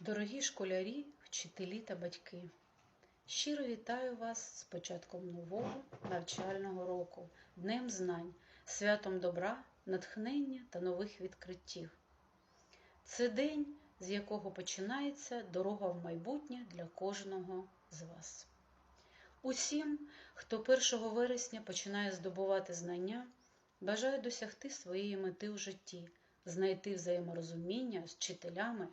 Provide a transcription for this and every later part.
Дорогі школярі, вчителі та батьки, щиро вітаю вас з початком нового навчального року, Днем Знань, святом добра, натхнення та нових відкриттів. Це день, з якого починається дорога в майбутнє для кожного з вас. Усім, хто 1 вересня починає здобувати знання, бажаю досягти своєї мети у житті, знайти взаєморозуміння з вчителями,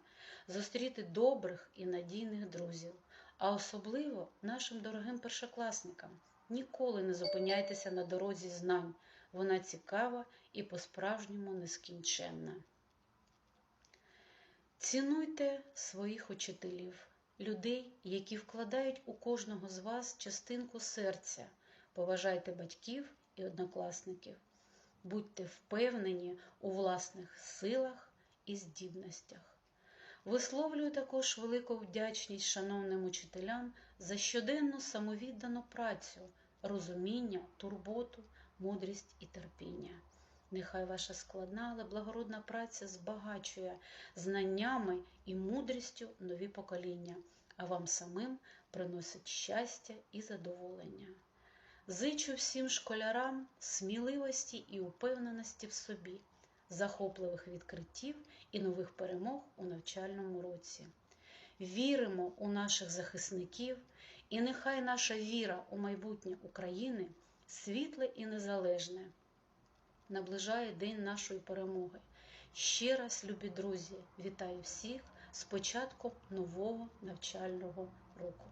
зустріти добрих і надійних друзів, а особливо нашим дорогим першокласникам. Ніколи не зупиняйтеся на дорозі знань, вона цікава і по-справжньому нескінченна. Цінуйте своїх учителів, людей, які вкладають у кожного з вас частинку серця, поважайте батьків і однокласників, будьте впевнені у власних силах і здібностях. Висловлюю також велику вдячність шановним учителям за щоденну самовіддану працю, розуміння, турботу, мудрість і терпіння. Нехай ваша складна, але благородна праця збагачує знаннями і мудрістю нові покоління, а вам самим приносить щастя і задоволення. Зичу всім школярам сміливості і упевненості в собі, захопливих відкриттів і нових перемог у навчальному році. Віримо у наших захисників, і нехай наша віра у майбутнє України світле і незалежне наближає день нашої перемоги. Ще раз, любі друзі, вітаю всіх з початком нового навчального року.